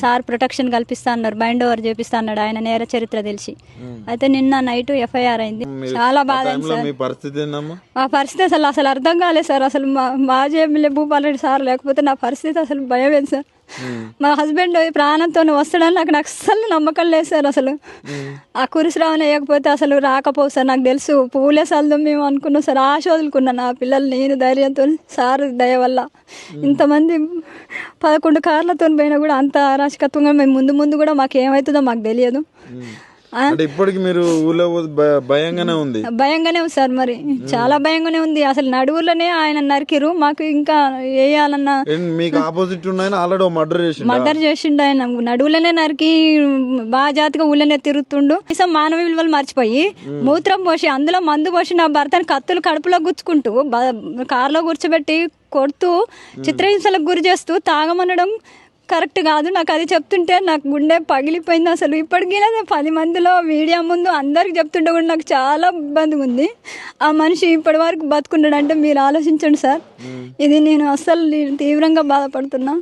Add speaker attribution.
Speaker 1: Sir protection కల్పిస్తా అన్నారు bind over చేపిస్తా అన్నాడు ఆయన నేర చరిత్ర తెలిసి. అయితే నిన్న నైట్ ఎఫ్ఐఆర్ అయింది. చాలా
Speaker 2: ఆ
Speaker 1: బాధ
Speaker 2: టైంలో మీ పరిస్థితి ఏందమ్మా?
Speaker 1: మా పరిస్థితి అసలు అసలు అర్థం కాలేదు సార్. అసలు మా మాజీ ఎమ్మెల్యే భూపాల్ రెడ్డి సార్ లేకపోతే నా పరిస్థితి అసలు భయమేది సార్. మా హస్బెండ్ ప్రాణంతో వస్తాడని నాకు నాకు అస్సలు నమ్మకం లేదు సార్ అసలు. ఆ కురిసిరావు వేయకపోతే అసలు రాకపోవు సార్. నాకు తెలుసు పూలే సల్దాం మేము అనుకున్నాం సార్. ఆశ వదులుకున్నా నా పిల్లలు నేను ధైర్యంతో సార్ దయ వల్ల. ఇంతమంది పదకొండు కార్లతో పోయినా కూడా అంత అరాచకత్వంగా మేము ముందు ముందు కూడా మాకు ఏమవుతుందో మాకు తెలియదు?
Speaker 2: అంటే ఇప్పటికి మీరు ఊళ్ళో భయంగానే ఉంది.
Speaker 1: భయంగానే ఉంది సార్ మరి. చాలా భయంగానే ఉంది. అసలు నడువులోనే ఆయన నరికిరు. మాకు ఇంకా వేయాలన్న
Speaker 2: మీకు ఆపోజిట్ ఉన్నాయని ఆల్రెడీ మర్డర్ చేసిండు?
Speaker 1: మర్డర్ చేసిండు ఆయన. నడువులనే నరికి బాగా జాతిగా ఊళ్ళనే తిరుగుతుండు. కనీసం మానవ విలువలు మర్చిపోయి మూత్రం పోసి అందులో మందు పోసి నా భర్తని కత్తులు కడుపులో గుచ్చుకుంటూ కారులో కూర్చోబెట్టి కొడుతూ చిత్రహింసలకు గురి చేస్తూ తాగమనడం కరెక్ట్ కాదు. నాకు అది చెప్తుంటే నాకు గుండె పగిలిపోయింది అసలు. ఇప్పటికీ లేదా పది మందిలో మీడియా ముందు అందరికి చెప్తుంటే కూడా నాకు చాలా ఇబ్బందిగా ఉంది. ఆ మనిషి ఇప్పటి వరకు బతుకున్నాడు అంటే మీరు ఆలోచించండి సార్. ఇది నేను అస్సలు తీవ్రంగా బాధపడుతున్నా.